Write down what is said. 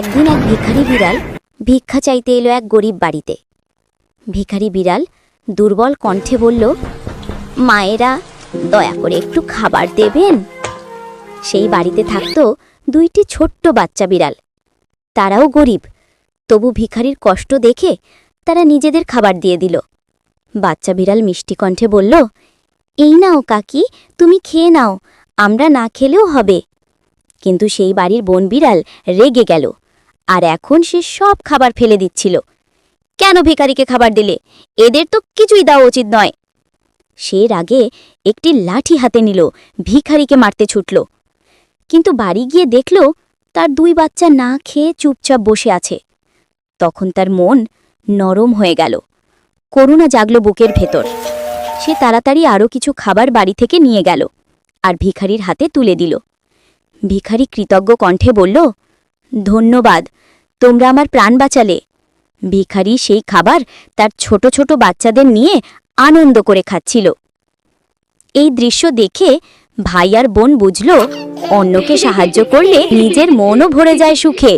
একদিন এক ভিখারি বিড়াল ভিক্ষা চাইতে এলো এক গরিব বাড়িতে। ভিখারি বিড়াল দুর্বল কণ্ঠে বলল, মায়েরা, দয়া করে একটু খাবার দেবেন? সেই বাড়িতে থাকতো দুইটি ছোট্ট বাচ্চা বিড়াল। তারাও গরিব, তবু ভিখারির কষ্ট দেখে তারা নিজেদের খাবার দিয়ে দিল। বাচ্চা বিড়াল মিষ্টি কণ্ঠে বলল, এই নাও কাকি, তুমি খেয়ে নাও, আমরা না খেলেও হবে। কিন্তু সেই বাড়ির বন বিড়াল রেগে গেল। আর এখন সে সব খাবার ফেলে দিচ্ছিল। কেন ভিখারিকে খাবার দিলে? এদের তো কিছুই দেওয়া উচিত নয়। সে রাগে একটি লাঠি হাতে নিল, ভিখারিকে মারতে ছুটল। কিন্তু বাড়ি গিয়ে দেখল তার দুই বাচ্চা না খেয়ে চুপচাপ বসে আছে। তখন তার মন নরম হয়ে গেল। করুণা জাগল বুকের ভেতর। সে তাড়াতাড়ি আরও কিছু খাবার বাড়ি থেকে নিয়ে গেল আর ভিখারির হাতে তুলে দিল। ভিখারি কৃতজ্ঞ কণ্ঠে বলল ধন্যবাদ, তোমরা আমার প্রাণ বাঁচালে। ভিখারি সেই খাবার তার ছোট ছোট বাচ্চাদের নিয়ে আনন্দ করে খাচ্ছিল। এই দৃশ্য দেখে ভাই আর বোন বুঝল, অন্যকে সাহায্য করলে নিজের মনও ভরে যায় সুখে।